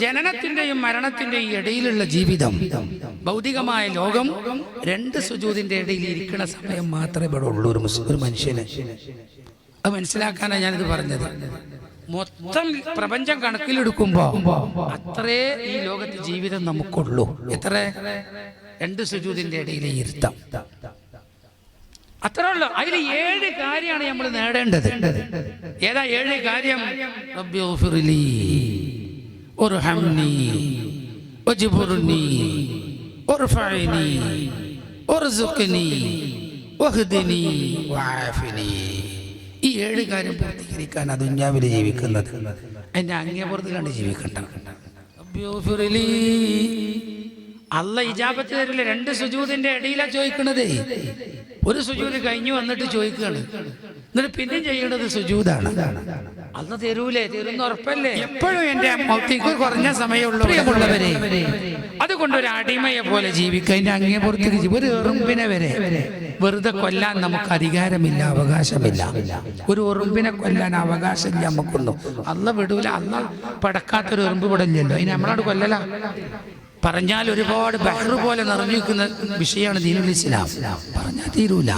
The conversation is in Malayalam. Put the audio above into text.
ജനനത്തിന്റെയും മരണത്തിന്റെയും ഇടയിലുള്ള ജീവിതം ഭൗതികമായ ലോകം രണ്ട് സുജൂതിന്റെ ഇടയിൽ ഇരിക്കുന്ന സമയം മാത്രമേ ഇവിടെ ഉള്ളൂ. ഒരു ഒരു മനുഷ്യന്. അത് മനസ്സിലാക്കാനാണ് ഞാനിത് പറഞ്ഞത്. മൊത്തം പ്രപഞ്ചം കണക്കിലെടുക്കുമ്പോ അത്രേ ഈ ലോകത്ത് ജീവിതം നമുക്കുള്ളൂ. എത്ര? രണ്ട് സുജൂതിന്റെ ഇടയിലെ ഇരുത്തം. അത്ര ഉള്ളൂ. അതിൽ ഏഴ് കാര്യമാണ് നമ്മൾ നേടേണ്ടത്. ഏതാ ഏഴ് കാര്യം? റബ്ബി اجبرني ارفعني ارزقني ഉർഫഅനി, ഉർസുഖ്നി, ഈ ഏഴ് കാര്യം ആ ദുന്യാവിൽ ജീവിക്കുന്നത്. അതിന്റെ അങ്ങേപുറത്ത് കണ്ട് ജീവിക്കണ്ട. അല്ല ഇജാബത്ത് തരില്ല രണ്ട് സുജൂതിന്റെ ഇടയിലാ ചോദിക്കണത്. ഒരു സുജൂത് കഴിഞ്ഞു വന്നിട്ട് ചോദിക്കുകയാണ് എന്നിട്ട് പിന്നെ ചെയ്യേണ്ടത് സുജൂതാണ്. അന്ന് തരൂലേ തരുന്ന ഉറപ്പല്ലേ? എപ്പോഴും എന്റെ മൗത്തിക്ക് കുറഞ്ഞ സമയമുള്ളവരെ. അതുകൊണ്ട് ഒരു അടിമയെ പോലെ ജീവിക്കുക. അതിന്റെ അങ്ങേ പുറത്തേക്ക് ഒരു എറുമ്പിനെ വരെ. വെറുതെ കൊല്ലാൻ നമുക്ക് അധികാരമില്ല അവകാശമില്ല. ഒരു ഉറുമ്പിനെ കൊല്ലാൻ അവകാശമില്ല നമുക്കൊന്നും. അല്ല വിടൂല. അല്ല പടക്കാത്തൊരു ഉറുമ്പ് വിടല്ലോ അതിന് നമ്മളോട് കൊല്ലല. പറഞ്ഞാൽ ഒരുപാട് ബഹ്റു പോലെ നിറഞ്ഞു നിൽക്കുന്ന വിഷയമാണ് ദീനുൽ ഇസ്ലാം. പറഞ്ഞാൽ തീരൂല.